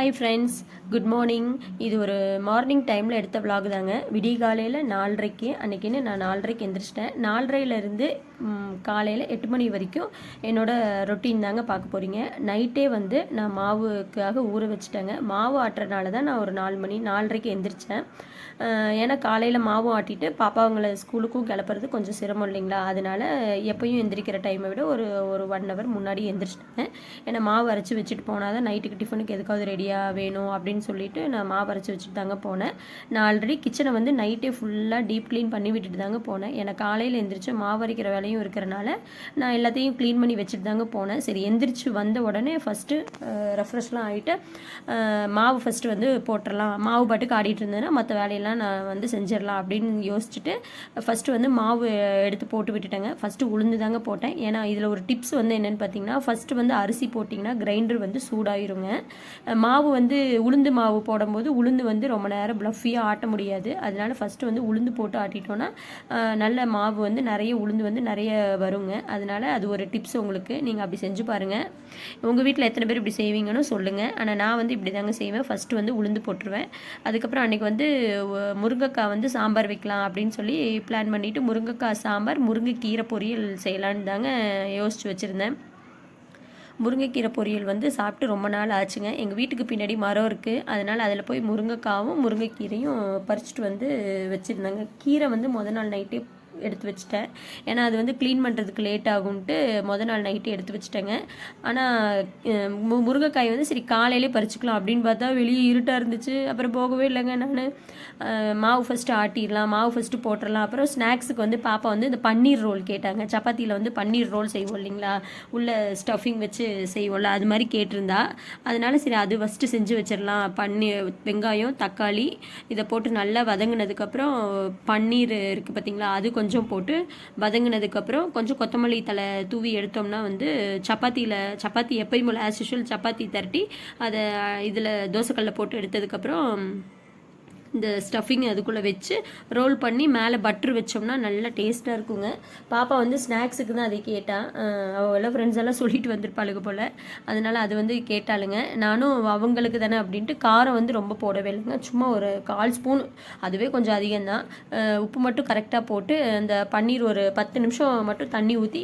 Hi friends good morning இது ஒரு morning டைமில் எடுத்த vlog தாங்க. விடிய காலையில் நாலரைக்கு அன்றைக்கின்னு நான் நாலரைக்கு எந்திரிச்சிட்டேன். நாலரையிலேருந்து காலையில் எட்டு மணி வரைக்கும் என்னோட ரொட்டீன் தாங்க பார்க்க போகிறீங்க நைட்டே வந்து நான் மாவுக்காக ஊற வச்சுட்டேங்க. மாவு ஆட்டுறதுனால தான் நான் ஒரு நாலு மணி நாலரைக்கு எந்திரிச்சேன். ஏன்னா காலையில் மாவும் ஆட்டிட்டு பாப்பாவங்களை ஸ்கூலுக்கும் கிளப்புறது கொஞ்சம் சிரமம் இல்லைங்களா? அதனால எப்பயும் எந்திரிக்கிற டைமை விட ஒரு ஒரு ஒன் ஹவர் முன்னாடி எந்திரிச்சிட்டேன். ஏன்னா மாவு அரைச்சி வச்சுட்டு போனால் தான் நைட்டுக்கு டிஃபனுக்கு எதுக்காவது ரெடியாக வேணும் அப்படின்னு சொல்லிட்டு நான் மாவு அரைச்சி வச்சுட்டு தாங்க போனேன். நான் ஆல்ரெடி கிச்சனை வந்து நைட்டே ஃபுல்லாக டீப் க்ளீன் பண்ணி விட்டுட்டு தாங்க போனேன். எனக்கு காலையில் எந்திரிச்சு மாவு அரைக்கிற வேலையும் இருக்கிறனால நான் எல்லாத்தையும் க்ளீன் பண்ணி வச்சுட்டு தாங்க போனேன். சரி எந்திரிச்சு வந்த உடனே ஃபஸ்ட்டு ரெஃப்ரெஷ்லாம் ஆகிட்டு மாவு ஃபஸ்ட்டு வந்து போட்டுடலாம் மாவு பாட்டுக்கு ஆடிட்டு இருந்தேன்னா மற்ற வேலையெல்லாம் நான் வந்து செஞ்சிடலாம் அப்படின்னு யோசிச்சுட்டு ஃபஸ்ட்டு வந்து மாவு எடுத்து போட்டு விட்டுட்டேங்க. ஃபஸ்ட்டு உளுந்து தாங்க போட்டேன். ஏன்னா இதில் ஒரு டிப்ஸ் வந்து என்னென்னு பார்த்தீங்கன்னா ஃபஸ்ட்டு வந்து அரிசி போட்டிங்கன்னா கிரைண்டர் வந்து சூடாயிருங்க. மாவு வந்து உளுந்து மாவு போடும்போது உளுந்து வந்து ரொம்ப நேரம் ப்ளஃபியாக ஆட்ட முடியாது. அதனால் ஃபஸ்ட்டு வந்து உளுந்து போட்டு ஆட்டிட்டோன்னா நல்ல மாவு வந்து நிறைய உளுந்து வந்து நிறைய வருங்க. அதனால அது ஒரு டிப்ஸ் உங்களுக்கு. நீங்கள் அப்படி செஞ்சு பாருங்கள் உங்கள் வீட்டில் எத்தனை பேர் இப்படி செய்வீங்கன்னு சொல்லுங்கள் ஆனால் நான் வந்து இப்படி தாங்க செய்வேன். ஃபஸ்ட்டு வந்து உளுந்து போட்டுருவேன். அதுக்கப்புறம் அன்றைக்கி வந்து முருங்கைக்காய் வந்து சாம்பார் வைக்கலாம் அப்படின்னு சொல்லி பிளான் பண்ணிவிட்டு முருங்கைக்காய் சாம்பார் முருங்கைக்கீரை பொரியல் செய்யலான்னு தாங்க யோசிச்சு வச்சுருந்தேன். முருங்கைக்கீரை பொரியல் வந்து சாப்பிட்டு ரொம்ப நாள் ஆச்சுங்க. எங்கள் வீட்டுக்கு பின்னாடி மரம் இருக்குது அதனால் அதில் போய் முருங்கைக்காவும் முருங்கைக்கீரையும் பறிச்சுட்டு வந்து வச்சுருந்தாங்க. கீரை வந்து முத நாள் நைட்டே எடுத்து வச்சுட்டேன். ஏன்னா அது வந்து க்ளீன் பண்ணுறதுக்கு லேட் ஆகும்ட்டு மொதல் நாள் நைட்டு எடுத்து வச்சுட்டேங்க. ஆனால் முருங்கைக்காய் வந்து சரி காலையிலே பறிச்சுக்கலாம் அப்படின்னு பார்த்தா வெளியே இருட்டாக இருந்துச்சு. அப்புறம் போகவே இல்லைங்க நான். மாவு ஃபஸ்ட்டு ஆட்டிடலாம் மாவு ஃபஸ்ட்டு போட்டுடலாம். அப்புறம் ஸ்நாக்ஸுக்கு வந்து பாப்பா வந்து இந்த பன்னீர் ரோல் கேட்டாங்க. சப்பாத்தியில் வந்து பன்னீர் ரோல் செய்வோம் இல்லைங்களா? உள்ள ஸ்டஃபிங் வச்சு செய்வோம்ல அது மாதிரி கேட்டிருந்தா. அதனால சரி அது ஃபஸ்ட்டு செஞ்சு வச்சிடலாம். பன்னீர் வெங்காயம் தக்காளி இதை போட்டு நல்லா வதங்கினதுக்கப்புறம் பன்னீர் இருக்குது பார்த்தீங்களா? அது கொஞ்சம் கொஞ்சம் போட்டு வதங்கினதுக்கப்புறம் கொஞ்சம் கொத்தமல்லி தலை தூவி எடுத்தோம்னா வந்து சப்பாத்தியில் சப்பாத்தி எப்பயும் போல் ஆஸ் யூஷுவல் சப்பாத்தி தரட்டி அதை இதில் தோசைக்கல்ல போட்டு எடுத்ததுக்கப்புறம் இந்த ஸ்டஃபிங் அதுக்குள்ளே வச்சு ரோல் பண்ணி மேலே பட்டர் வச்சோம்னா நல்லா டேஸ்ட்டாக இருக்குங்க. பாப்பா வந்து ஸ்நாக்ஸுக்கு தான் அதை கேட்டான் அஹ் அவ எல்லாம் ஃப்ரெண்ட்ஸ் எல்லாம் சொல்லிட்டு வந்திருப்பாளுங்க போல். அதனால் அது வந்து கேட்டாளுங்க. நானும் அவங்களுக்கு தானே அப்படின்ட்டு காரம் வந்து ரொம்ப போடவே இல்லைங்க. சும்மா ஒரு கால் ஸ்பூன் அதுவே கொஞ்சம் அதிகம்தான். உப்பு மட்டும் கரெக்டாக போட்டு அந்த பன்னீர் ஒரு பத்து நிமிஷம் மட்டும் தண்ணி ஊற்றி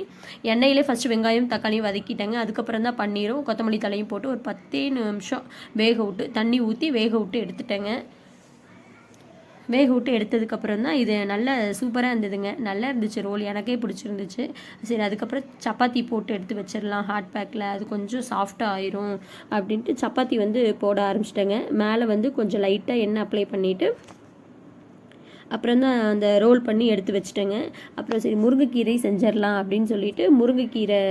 எண்ணெயிலே ஃபஸ்ட்டு வெங்காயம் தக்காளியும் வதக்கிட்டேங்க. அதுக்கப்புறம் தான் பன்னீரும் கொத்தமல்லி தலையும் போட்டு ஒரு பத்தே நிமிஷம் வேக விட்டு தண்ணி ஊற்றி வேக விட்டு எடுத்துட்டேங்க. வேக விட்டு எடுத்ததுக்கப்புறம் தான் இது நல்ல சூப்பராக இருந்ததுங்க. நல்லா இருந்துச்சு ரோல். எனக்கே பிடிச்சிருந்துச்சு. சரி அதுக்கப்புறம் சப்பாத்தி போட்டு எடுத்து வச்சிடலாம். ஹாட் பேக்கில் அது கொஞ்சம் சாஃப்டாக ஆயிரும் அப்படின்ட்டு சப்பாத்தி வந்து போட ஆரம்பிச்சிட்டேங்க. மேலே வந்து கொஞ்சம் லைட்டாக எண்ணெய் அப்ளை பண்ணிவிட்டு அப்புறம் தான் அந்த ரோல் பண்ணி எடுத்து வச்சிட்டேங்க. அப்புறம் சரி முருங்கைக்கீரை செஞ்சிடலாம் அப்படின்னு சொல்லிட்டு முருங்கைக்கீரை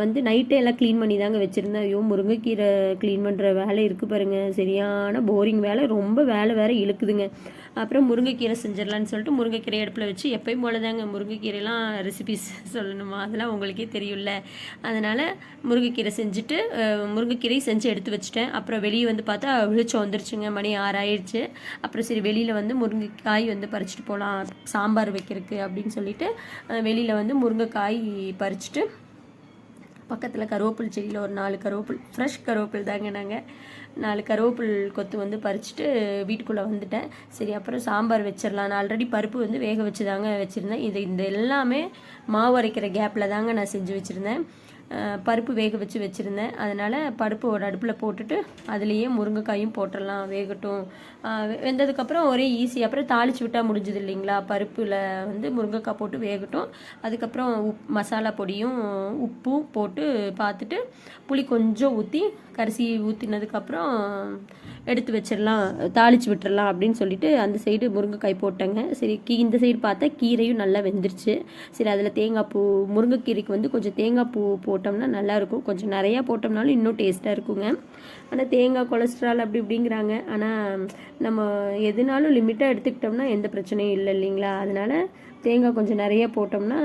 வந்து நைட்டே எல்லாம் க்ளீன் பண்ணி தாங்க வச்சுருந்தேன். ஐயோ முருங்கைக்கீரை க்ளீன் பண்ணுற வேலை இருக்குது பாருங்கள் சரியான போரிங் வேலை. ரொம்ப வேலை வேற இழுக்குதுங்க. அப்புறம் முருங்கைக்கீரை செஞ்சிடலான்னு சொல்லிட்டு முருங்கைக்கீரை அடுப்பில் வச்சு எப்பயும் போல தாங்க முருங்கைக்கீரைலாம் ரெசிபிஸ் சொல்லணுமா? அதெல்லாம் உங்களுக்கே தெரியும்ல. அதனால் முருங்கைக்கீரை செஞ்சுட்டு முருங்கைக்கீரை செஞ்சு எடுத்து வச்சுட்டேன். அப்புறம் வெளியே வந்து பார்த்தா விழிச்சம் வந்துருச்சுங்க. மணி ஆறாயிடுச்சு அப்புறம் சரி வெளியில் வந்து முருங்கைக்காய் வந்து பறிச்சுட்டு போகலாம் சாம்பார் வைக்கிறதுக்கு அப்படின்னு சொல்லிட்டு வெளியில் வந்து முருங்கைக்காய் பறிச்சுட்டு பக்கத்தில் கருவேப்பில் செடியில் ஒரு நாலு கருவேப்பில் ஃப்ரெஷ் கருவேப்பில் தாங்க நாங்கள் நாலு கருவேப்பில் கொத்து வந்து பறிச்சுட்டு வீட்டுக்குள்ளே வந்துட்டேன். சரி அப்புறம் சாம்பார் வச்சிடலாம் நான் ஆல்ரெடி பருப்பு வந்து வேக வச்சு தாங்க வச்சுருந்தேன். இது இந்த எல்லாமே மாவு அரைக்கிற கேப்பில் தாங்க நான் செஞ்சு வச்சுருந்தேன். பருப்பு வேக வச்சு வச்சுருந்தேன். அதனால் பருப்பு ஒரு அடுப்பில் போட்டுட்டு அதுலேயே முருங்கைக்காயும் போட்டுடலாம் வேகட்டும். வெந்ததுக்கப்புறம் ஒரே ஈஸி அப்புறம் தாளிச்சு விட்டால் முடிஞ்சது இல்லைங்களா? பருப்பில் வந்து முருங்கைக்காய் போட்டு வேகட்டும். அதுக்கப்புறம் உப் மசாலா பொடியும் உப்பும் போட்டு பார்த்துட்டு புளி கொஞ்சம் ஊற்றி கரிசி ஊற்றினதுக்கப்புறம் எடுத்து வச்சிடலாம். தாளிச்சு விட்டுறலாம் அப்படின்னு சொல்லிட்டு அந்த சைடு முருங்கைக்காய் போட்டேங்க. சரி கீ இந்த சைடு பார்த்தா கீரையும் நல்லா வெந்துருச்சு. சரி அதில் தேங்காய் பூ முருங்கைக்கீரைக்கு வந்து கொஞ்சம் தேங்காய் பூ போட்டு போட்டோம்னா நல்லாயிருக்கும். கொஞ்சம் நிறையா போட்டோம்னாலும் இன்னும் டேஸ்ட்டாக இருக்குங்க. ஆனால் தேங்காய் கொலஸ்ட்ரால் அப்படி இப்படிங்கிறாங்க. ஆனால் நம்ம எதுனாலும் லிமிட்டாக எடுத்துக்கிட்டோம்னா எந்த பிரச்சனையும் இல்லை இல்லைங்களா? அதனால் தேங்காய் கொஞ்சம் நிறையா போட்டோம்னா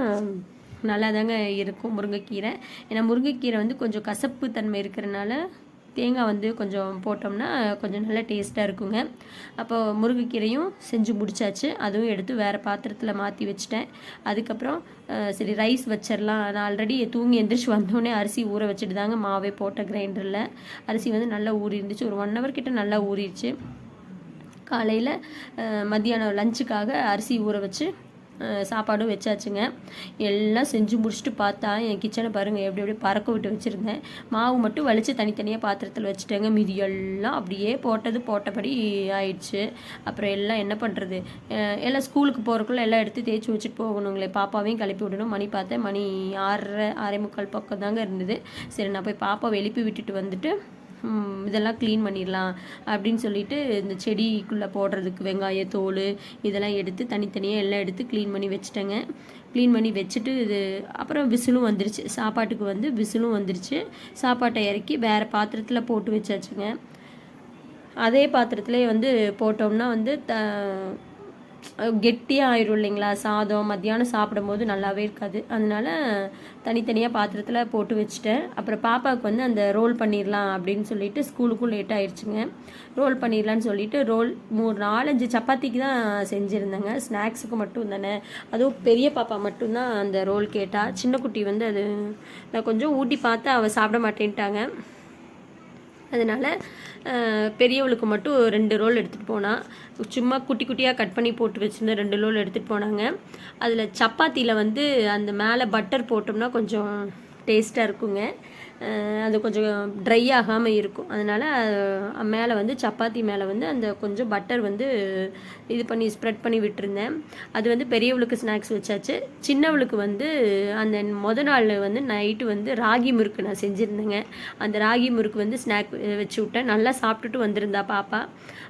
நல்லா தாங்க இருக்கும் முருங்கைக்கீரை. ஏன்னா முருங்கைக்கீரை வந்து கொஞ்சம் கசப்பு தன்மை இருக்கிறனால தேங்காய் வந்து கொஞ்சம் போட்டோம்னா கொஞ்சம் நல்லா டேஸ்ட்டாக இருக்குங்க. அப்போ முருங்கைக்கீரையும் செஞ்சு முடிச்சாச்சு. அதுவும் எடுத்து வேறு பாத்திரத்தில் மாற்றி வச்சுட்டேன். அதுக்கப்புறம் சரி ரைஸ் வச்சிடலாம் நான் ஆல்ரெடி தூங்கி எந்திரிச்சு வந்தோடனே அரிசி ஊற வச்சுட்டு தாங்க மாவே போட்ட கிரைண்டரில். அரிசி வந்து நல்லா ஊறி இருந்துச்சு ஒரு ஒன் ஹவர் கிட்ட நல்லா ஊறிடுச்சு காலையில் மத்தியானம் லஞ்சுக்காக அரிசி ஊற வச்சு சாப்பாடும் வச்சாச்சுங்க. எல்லாம் செஞ்சு முடிச்சுட்டு பார்த்தா என் கிச்சனை பாருங்கள் எப்படி எப்படி பறக்க விட்டு வச்சுருந்தேன். மாவு மட்டும் வலித்து தனித்தனியாக பாத்திரத்தில் வச்சுட்டேங்க. மீதி எல்லாம் அப்படியே போட்டது போட்டபடி ஆயிடுச்சு. அப்புறம் எல்லாம் என்ன பண்ணுறது எல்லாம் ஸ்கூலுக்கு போகிறக்குள்ள எல்லாம் எடுத்து தேய்ச்சி வச்சுட்டு போகணுங்களே. பாப்பாவையும் கிளப்பி விடணும். மணி பார்த்தேன். மணி ஆறரை ஆறே முக்கால் பக்கம் தாங்க இருந்தது. சரி நான் போய் பாப்பாவை எழுப்பி விட்டுட்டு வந்துட்டு இதெல்லாம் க்ளீன் பண்ணிடலாம் அப்படின்னு சொல்லிட்டு இந்த செடிக்குள்ளே போடுறதுக்கு வெங்காய தோல் இதெல்லாம் எடுத்து தனித்தனியாக எல்லாம் எடுத்து க்ளீன் பண்ணி வச்சுட்டேங்க. க்ளீன் பண்ணி வச்சுட்டு இது அப்புறம் விசிலும் வந்துருச்சு. சாப்பாட்டுக்கு வந்து விசிலும் வந்துருச்சு. சாப்பாட்டை இறக்கி வேறு பாத்திரத்தில் போட்டு வச்சாச்சுங்க. அதே பாத்திரத்திலே வந்து போட்டோம்னா வந்து த கெட்டியாக ஆயிரும் இல்லைங்களா? சாதம் மத்தியானம் சாப்பிடும்போது நல்லாவே இருக்காது. அதனால தனித்தனியாக பாத்திரத்தில் போட்டு வச்சுட்டேன். அப்புறம் பாப்பாவுக்கு வந்து அந்த ரோல் பண்ணிடலாம் அப்படின்னு சொல்லிட்டு ஸ்கூலுக்கும் லேட் ஆயிடுச்சுங்க ரோல் பண்ணிடலான்னு சொல்லிட்டு ரோல் மூணு நாலஞ்சு சப்பாத்திக்கு தான் செஞ்சுருந்தேங்க. ஸ்நாக்ஸுக்கு மட்டும் தானே. அதுவும் பெரிய பாப்பா மட்டும்தான் அந்த ரோல் கேட்டால் சின்ன குட்டி வந்து அது நான் கொஞ்சம் ஊட்டி பார்த்து அவள் சாப்பிட மாட்டேன்ட்டாங்க. அதனால் பெரியவளுக்கு மட்டும் ரெண்டு ரோல் எடுத்துகிட்டு போனால் சும்மா குட்டி குட்டியாக கட் பண்ணி போட்டு வச்சுருந்த ரெண்டு ரோல் எடுத்துகிட்டு போனாங்க. அதில் சப்பாத்தியில் வந்து அந்த மேலே பட்டர் போட்டோம்னா கொஞ்சம் டேஸ்ட்டாக இருக்குங்க. அது கொஞ்சம் ட்ரை ஆகாமல் இருக்கும். அதனால் மேலே வந்து சப்பாத்தி மேலே வந்து அந்த கொஞ்சம் பட்டர் வந்து இது பண்ணி ஸ்ப்ரெட் பண்ணி விட்டுருந்தேன். அது வந்து பெரியவளுக்கு ஸ்நாக்ஸ் வச்சாச்சு. சின்னவளுக்கு வந்து அந்த மொதல் நாள் வந்து நைட்டு வந்து ராகி முறுக்கு நான் செஞ்சுருந்தேங்க. அந்த ராகி முறுக்கு வந்து ஸ்நாக் வச்சு விட்டேன். நல்லா சாப்பிட்டுட்டு வந்திருந்தா பாப்பா.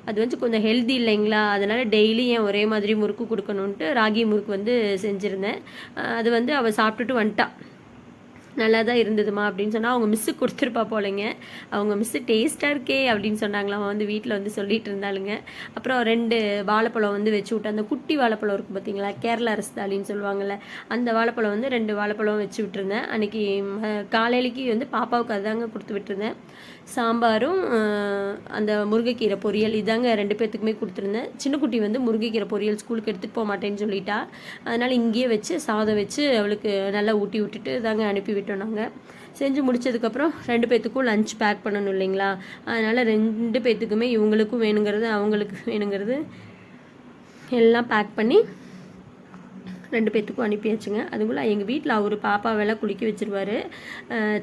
அது வந்து கொஞ்சம் ஹெல்தி இல்லைங்களா? அதனால் டெய்லி ஏன் ஒரே மாதிரி முறுக்கு கொடுக்கணுன்ட்டு ராகி முறுக்கு வந்து செஞ்சுருந்தேன். அது வந்து அவள் சாப்பிட்டுட்டு வந்துட்டான் நல்லா தான் இருந்ததுமா அப்படின்னு சொன்னால் அவங்க மிஸ்ஸு கொடுத்துருப்பா போலங்க. அவங்க மிஸ்ஸு டேஸ்ட்டாக இருக்கே அப்படின்னு சொன்னாங்களாம். அவன் வந்து வீட்டில் வந்து சொல்லிட்டு இருந்தாளுங்க. அப்புறம் ரெண்டு வாழைப்பழம் வந்து வச்சு விட்டு அந்த குட்டி வாழைப்பழம் இருக்கும் பார்த்தீங்களா கேரளா ரஸ்தாலின்னு சொல்லுவாங்கள்ல அந்த வாழைப்பழம் வந்து ரெண்டு வாழைப்பழம் வச்சு விட்டுருந்தேன். அன்றைக்கி காலையிலக்கு வந்து பாப்பாவுக்கு அதுதாங்க கொடுத்து விட்டுருந்தேன். சாம்பாரும் அந்த முருங்கைக்கீரை பொரியல் இதாங்க ரெண்டு பேர்த்துக்குமே கொடுத்துருந்தேன். சின்ன குட்டி வந்து முருங்கைக்கீரை பொரியல் ஸ்கூலுக்கு எடுத்துகிட்டு போக மாட்டேன்னு சொல்லிட்டா. அதனால் இங்கேயே வச்சு சாதம் வச்சு அவளுக்கு நல்லா ஊட்டி விட்டுட்டு தாங்க அனுப்பி விட்டோம் நாங்கள் செஞ்சு முடிச்சதுக்கப்புறம் ரெண்டு பேர்த்துக்கும் லஞ்ச் பேக் பண்ணணும் இல்லைங்களா? அதனால் ரெண்டு பேர்த்துக்குமே இவங்களுக்கும் வேணுங்கிறது அவங்களுக்கு வேணுங்கிறது எல்லாம் பேக் பண்ணி ரெண்டு பேர்த்துக்கும் அனுப்பியாச்சுங்க. அதுக்குள்ளே எங்கள் வீட்டில் அவர் பாப்பாவெல்லாம் குளிக்க வச்சிருவாரு.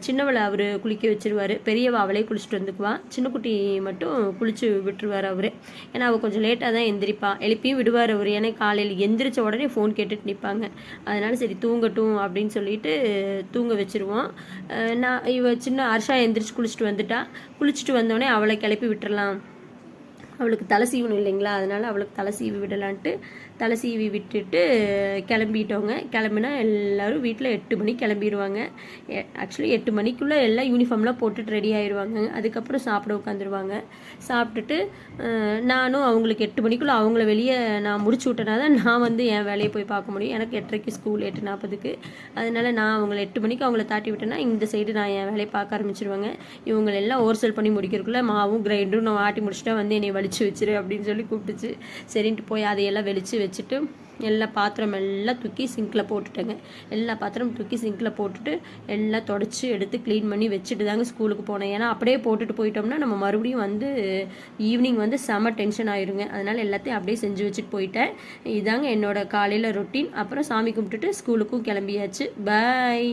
சின்னவளை அவர் குளிக்க வச்சுருவார். பெரியவ அவளே குளிச்சுட்டு வந்துக்குவான் சின்ன குட்டி மட்டும் குளிச்சு விட்டுருவார் அவர். ஏன்னா அவள் கொஞ்சம் லேட்டாக தான் எந்திரிப்பா. எழுப்பியும் விடுவார் அவர். ஏன்னா காலையில் எந்திரிச்ச உடனே ஃபோன் கேட்டுட்டு நிற்பாங்க அதனால சரி தூங்கட்டும் அப்படின்னு சொல்லிட்டு தூங்க வச்சுருவோம். நான் இவ சின்ன ஹர்ஷா எந்திரிச்சு குளிச்சுட்டு வந்துட்டா. குளிச்சுட்டு வந்தோடனே அவளை கிளப்பி விட்டுறலாம். அவளுக்கு தலை சீவணும் இல்லைங்களா? அதனால் அவளுக்கு தலை சீவி விடலான்ட்டு தலை சீவி விட்டுட்டு கிளம்பிட்டோங்க. கிளம்புனா எல்லோரும் வீட்டில் எட்டு மணிக்கு கிளம்பிடுவாங்க ஆக்சுவலி எட்டு மணிக்குள்ளே எல்லாம் யூனிஃபார்ம்லாம் போட்டுட்டு ரெடி ஆயிடுவாங்க அதுக்கப்புறம் சாப்பிட உட்காந்துருவாங்க. சாப்பிட்டுட்டு நானும் அவங்களுக்கு எட்டு மணிக்குள்ளே அவங்கள வெளியே நான் முடிச்சு விட்டனா தான் நான் வந்து என் வேலையை போய் பார்க்க முடியும். எனக்கு எட்டரைக்கு ஸ்கூல் எட்டு நாற்பதுக்கு. அதனால் நான் அவங்கள எட்டு மணிக்கு அவங்கள தாட்டி விட்டேன்னா இந்த சைடு நான் என் வேலையை பார்க்க ஆரம்பிச்சிருவாங்க. இவங்களெல்லாம் ஓர்சல் பண்ணி முடிக்கிறதுக்குள்ளே மாவும் கிரைண்டரும் நான் ஆட்டி முடிச்சுட்டா வந்து என்னை வெளிச்சு வச்சிரு அப்படின்னு சொல்லி கூப்பிட்டுச்சு. சரின்ட்டு போய் அதையெல்லாம் வெளிச்சு வச்சுட்டு எல்லா பாத்திரம் எல்லாம் தூக்கி சிங்கில் போட்டுட்டேங்க. எல்லா பாத்திரம் தூக்கி சிங்கில் போட்டுட்டு எல்லாம் தொடச்சி எடுத்து க்ளீன் பண்ணி வச்சுட்டு தாங்க ஸ்கூலுக்கு போனேன். ஏன்னா அப்படியே போட்டுட்டு போயிட்டோம்னா நம்ம மறுபடியும் வந்து ஈவினிங் வந்து செம டென்ஷன் ஆயிருங்க. அதனால் எல்லாத்தையும் அப்படியே செஞ்சு வச்சுட்டு போயிட்டேன். இதாங்க என்னோடய காலையில் ரொட்டீன் அப்புறம் சாமி கும்பிட்டுட்டு ஸ்கூலுக்கும் கிளம்பியாச்சு. பாய்